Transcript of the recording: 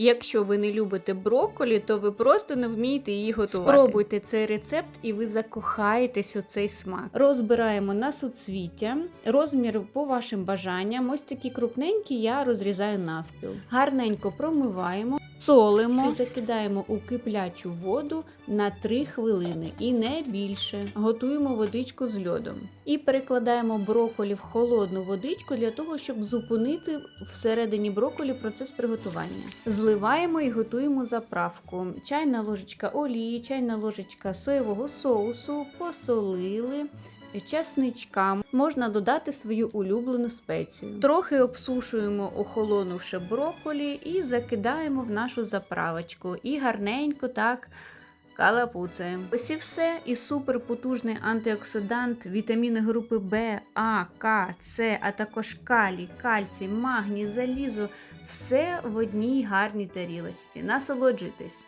Якщо ви не любите брокколі, то ви просто не вмієте її готувати. Спробуйте цей рецепт, і ви закохаєтесь у цей смак. Розбираємо на суцвіття, розмір по вашим бажанням. Ось такі крупненькі я розрізаю навпіл. Гарненько промиваємо. Солимо закидаємо у киплячу воду на 3 хвилини і не більше. Готуємо водичку з льодом. І перекладаємо броколі в холодну водичку для того, щоб зупинити всередині броколі процес приготування. Зливаємо і готуємо заправку. Чайна ложечка олії, чайна ложечка соєвого соусу, посолили. Часничка можна додати свою улюблену спецію. Трохи обсушуємо охолонувши брокколі і закидаємо в нашу заправочку. І гарненько так калапуцаємо. Ось і все. І суперпотужний антиоксидант, вітаміни групи В, А, К, С, а також калій, кальцій, магній, залізо. Все в одній гарній тарілочці. Насолоджуйтесь!